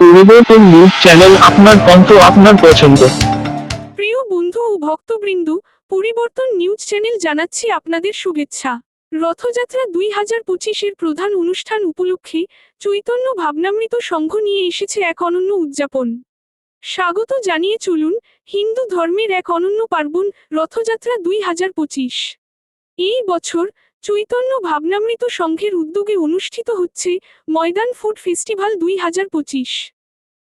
পরিবর্তন news channel আপনার আপনার পছন্দ। প্রিয় বন্ধু ও ভক্তবৃন্দ, পরিবর্তন নিউজ চ্যানেল জানাচ্ছি আপনাদের শুভেচ্ছা। রথযাত্রা দুই হাজার পঁচিশের প্রধান অনুষ্ঠান উপলক্ষে চৈতন্য ভাবনামৃত সংঘ নিয়ে এসেছে এক অনন্য উদযাপন। স্বাগত জানিয়ে চলুন হিন্দু ধর্মের এক অনন্য পার্বণ রথযাত্রা দুই হাজার পঁচিশ। এই বছর চৈতন্য ভাবনামৃত সংঘের উদ্যোগে অনুষ্ঠিত হচ্ছে ময়দান ফুড ফেস্টিভ্যাল দুই হাজার পঁচিশ।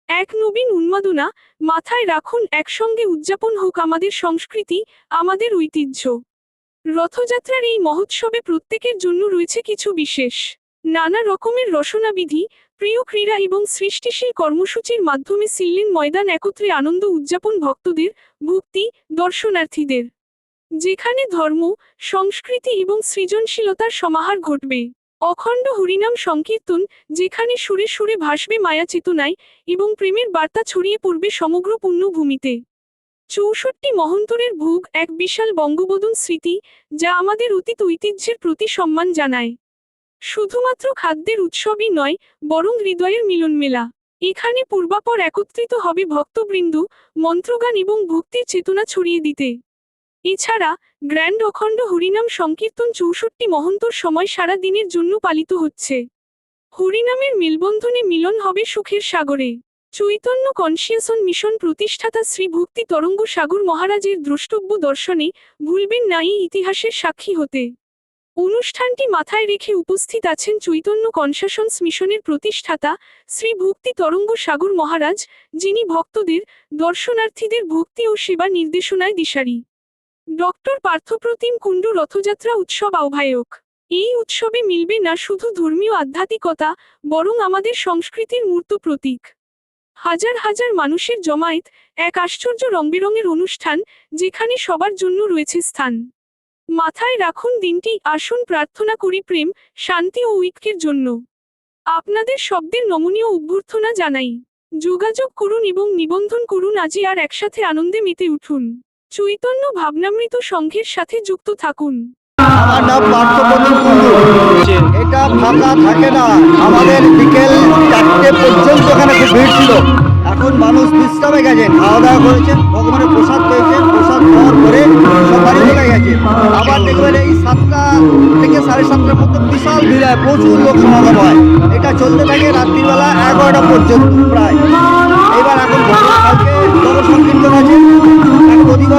এক নবীন উন্মাদনা, মাথায় রাখুন একসঙ্গে উদযাপন হোক আমাদের সংস্কৃতি, আমাদের ঐতিহ্য। রথযাত্রার এই মহোৎসবে প্রত্যেকের জন্য রয়েছে কিছু বিশেষ। নানা রকমের রসনাবিধি, প্রিয় ক্রীড়া এবং সৃষ্টিশীল কর্মসূচির মাধ্যমে সিল্লিন ময়দান একত্রে আনন্দ উদযাপন ভক্তদের, ভক্তি, দর্শনার্থীদের। যেখানে ধর্ম, সংস্কৃতি এবং সৃজনশীলতার সমাহার ঘটবে। অখণ্ড হরিনাম সংকীর্তন, যেখানে সুরে সুরে ভাসবে মায়া চেতনায় এবং প্রেমের বার্তা ছড়িয়ে পড়বে সমগ্র পুণ্যভূমিতে চৌষট্টি মহন্তরের ভোগ, এক বিশাল বঙ্গবদন স্মৃতি, যা আমাদের অতীত ঐতিহ্যের প্রতি সম্মান জানায়। শুধুমাত্র খাদ্যের উৎসবই নয়, বরং হৃদয়ের মিলন মেলা এখানে পূর্বাপর একত্রিত হবে ভক্তবৃন্দ, মন্ত্রগান এবং ভক্তির চেতনা ছড়িয়ে দিতে। এছাড়া গ্র্যান্ড অখণ্ড হরিনাম সংকীর্তন চৌষট্টি মহন্তর সময় সারা দিনের জন্য পালিত হচ্ছে। হরিনামের মেলবন্ধনে মিলন হবে সুখের সাগরে। চৈতন্য কনসিয়াসন মিশন প্রতিষ্ঠাতা শ্রী ভক্তি তরঙ্গ সাগর মহারাজের দ্রষ্টব্য দর্শনে ভুলবেন না এই ইতিহাসের সাক্ষী হতে। অনুষ্ঠানটি মাথায় রেখে উপস্থিত আছেন চৈতন্য কনসাশনস মিশনের প্রতিষ্ঠাতা শ্রী ভক্তি তরঙ্গ সাগর মহারাজ, যিনি ভক্তদের, দর্শনার্থীদের ভক্তি ও সেবা নির্দেশনায় দিশারি। ডক্টর পার্থপ্রতিম কুণ্ডু রথযাত্রা উৎসব আহ্বায়ক। এই উৎসবে মিলবে না শুধু ধর্মীয় আধ্যাত্মিকতা, বরং আমাদের সংস্কৃতির মূর্ত প্রতীক। হাজার হাজার মানুষের জমায়েত এক আশ্চর্য রংবেরঙের অনুষ্ঠান, যেখানে সবার জন্য রয়েছে স্থান। মাথায় রাখুন দিনটি, আসুন প্রার্থনা করি প্রেম, শান্তি ও ঐক্যের জন্য। আপনাদের শব্দের নমনীয় অভ্যর্থনা জানাই। যোগাযোগ করুন এবং নিবন্ধন করুন, আজই আর একসাথে আনন্দে মেতে উঠুন। চৈতন্য ভাবনামৃত সংঘের সাথে যুক্ত থাকুন। আমার এটা ফাঁকা থাকে না। আমাদের বিকেল চারটে পর্যন্ত এখানে খুব ভিড় ছিল। এখন মানুষ বিশ্রামে গেছে। খাওয়া দাওয়া করেছেন, ভগবানের প্রসাদ পেয়েছেন, প্রসাদ খাওয়ার পরে সব চলে গেছে। আবার দেখবেন এই সাতটা থেকে সাড়ে সাতটার মধ্যে বিশাল ভিড় হয়, প্রচুর লোক সমাগম হয়। এটা চলতে থাকে রাত্রিবেলা এগারোটা পর্যন্ত প্রায়। এবার এখন কালকে নব সংকীর্তন আছে।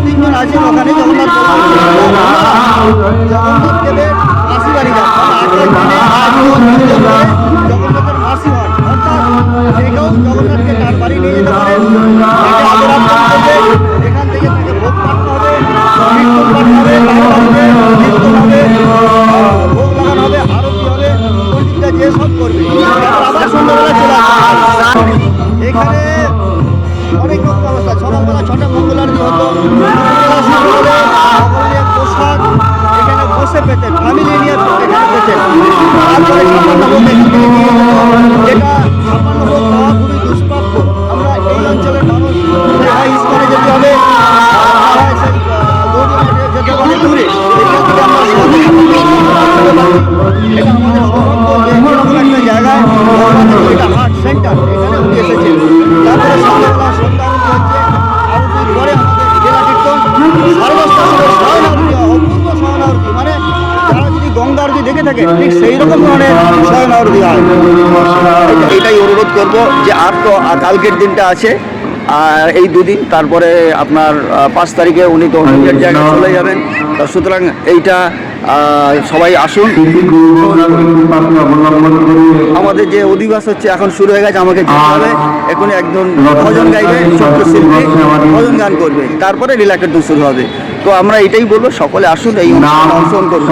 তিনজন আছেন ওখানে জগন্নাথ বলদেব মাসি বাড়ি যান মানে আগের দিনে আজও তিনজন করে জগন্নাথের মাসি হন অর্থাৎ সেখানেও জগন্নাথকে তার বাড়ি নিয়ে যেতে পারেন এখান থেকে তাকে ভোগ হবে কীর্তন পাঠ হবে কীর্তন হবে ভোগ লাগানো হবে আরতি হবে পণ্ডিতরা যে সব করবে আবার সন্ধ্যাবেলা চলে আসবে এখানে অনেক রকম ব্যবস্থা সকালবেলা ছটা মঙ্গল আরতি হতো প্রসাদ এখানে বসে পেতেন ফ্যামিলি নিয়ে এখানে পেতেন। তারপরে নিয়ে যেত যেটা ছাপ্পান্ন ভোগ পাওয়া খুবই দুষ্প্রাপ্য। আমরা এই অঞ্চলের মানুষ হয় ইস্কনে যেতে হবে। যেতে হবে দূরে এখান পারি। এটা আমাদের জায়গায়, এটা হার্ট সেন্টার। যদি দেখে থাকে এটাই অনুরোধ করব যে আর তো কালকের দিনটা আছে, আর এই দুদিন, তারপরে আপনার পাঁচ তারিখে উনি তো জায়গায় চলে যাবেন। সুতরাং এইটা সবাই আসুন। আমাদের যে অধিবাস হচ্ছে, এখন শুরু হয়ে গেছে, আমাকে হবে। এখন একজন ভজন গাইবে শিল্পী ভজন গান করবে। তারপরে রিলাক্টেড শুরু হবে। তো আমরা এটাই বলব, সকলে আসুন, এই অংশগ্রহণ করুন।